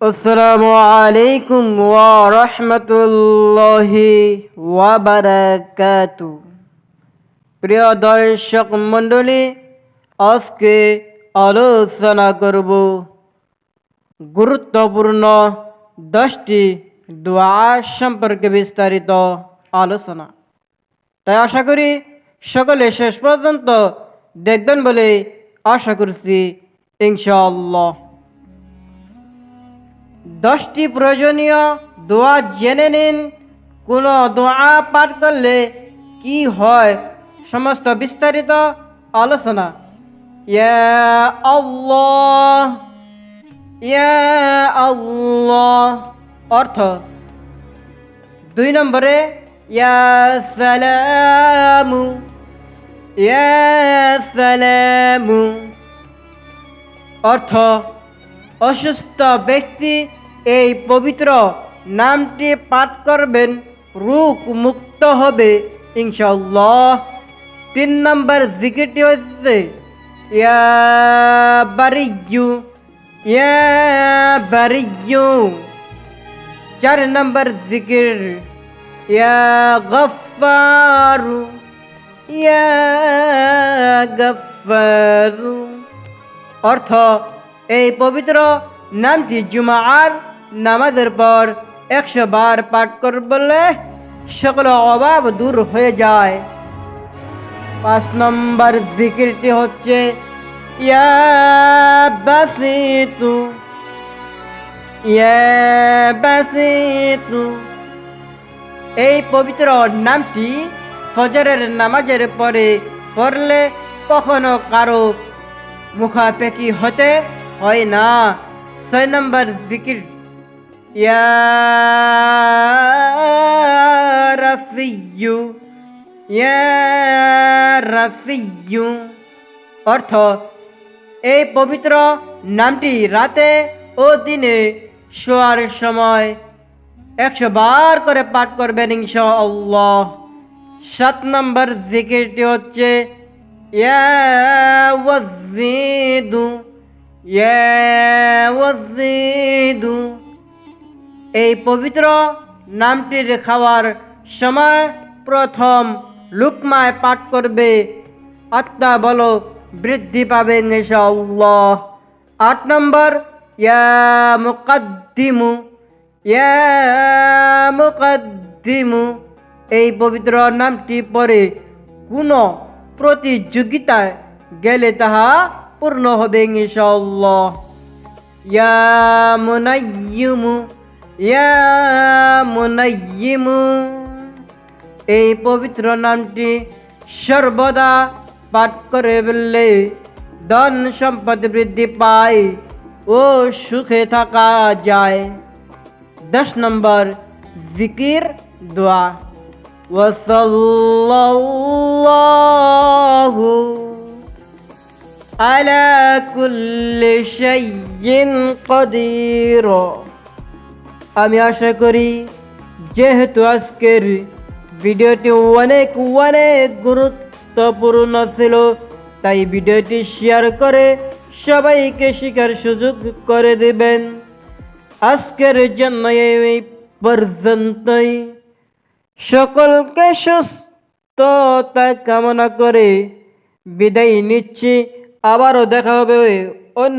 আসসালামু আলাইকুম ওয়া রাহমাতুল্লাহি ওয়া বারাকাতু। প্রিয় দর্শক মণ্ডলী, আজকে আলোচনা করব গুরুত্বপূর্ণ দশটি দোয়া সম্পর্কে বিস্তারিত আলোচনা। তাই আশা করি সকলে শেষ পর্যন্ত দেখবেন বলে আশা করছি, ইনশাআল্লাহ। দশটি প্রয়োজনীয় দোয়া জেনে নিন। কোনো দোয়া পাঠ করলে কি হয় সমস্ত বিস্তারিত আলোচনা। ইয়া অর্থ দুই নম্বরে অর্থ অসুস্থ ব্যক্তি এই পবিত্র নামটি পাঠ করবেন রোগ মুক্ত হবে ইনশাল্লাহ তিন নম্বর জিকিরটি হচ্ছে, ইয়া ইয়া চার নম্বর জিকির, ইয়া গফারু ইয়া গফারু অর্থ, এই পবিত্র নামটি জুমার নামাজের পর একশো বার পাঠ করবলে সকল অভাব দূর হয়ে যায়। পাঁচ নম্বর জিকিরটি হচ্ছে, ইয়া বাসিতু ইয়া বাসিতু। এই পবিত্র নামটি ফজরের নামাজের পরে পড়লে কখনো কারও মুখাপেকি হতে হয় না। ছয় নম্বর জিকির ইয়া রাফিয়ু ইয়া রাফিয়ু অর্থ, এই পবিত্র নামটি রাতে ও দিনে শোয়ার সময় একশো বার করে পাঠ করবেন ইনশাআল্লাহ। সাত নম্বর জিকিরটি হচ্ছে, ইয়া ওয়াজিদু ইয়া ওয়াজিদু এই পবিত্র নামটি খাওয়ার সময় প্রথম লুকমায় পাঠ করবে, আত্মা বলো বৃদ্ধি পাবে ইনশাআল্লাহ। আট নম্বর, ইয়া মুকদ্দিমু এই পবিত্র নামটি পরে কোনো প্রতিযোগিতায় গেলে তাহা পূর্ণ হবে ইনশাআল্লাহ। ইয়া মুনাইয়িমু ইয়া মুনাইয়িমু এই পবিত্র নামটি সর্বদা পাঠ করে বললে ধন সম্পদ বৃদ্ধি পায় ও সুখে থাকা যায় দশ নম্বর জিকির দোয়া وصلى الله على كل شيء قدير আমি আশা করি যেহেতু আজকের ভিডিওটি অনেক অনেক গুরুত্বপূর্ণ ছিল, তাই ভিডিওটি শেয়ার করে সবাইকে শিকার সুযোগ করে দেবেন। আজকের জন্য এই পর্যন্তই। সকলকে সুস্থতা কামনা করে বিদায় নিচ্ছি। আবারও দেখা হবে অন্য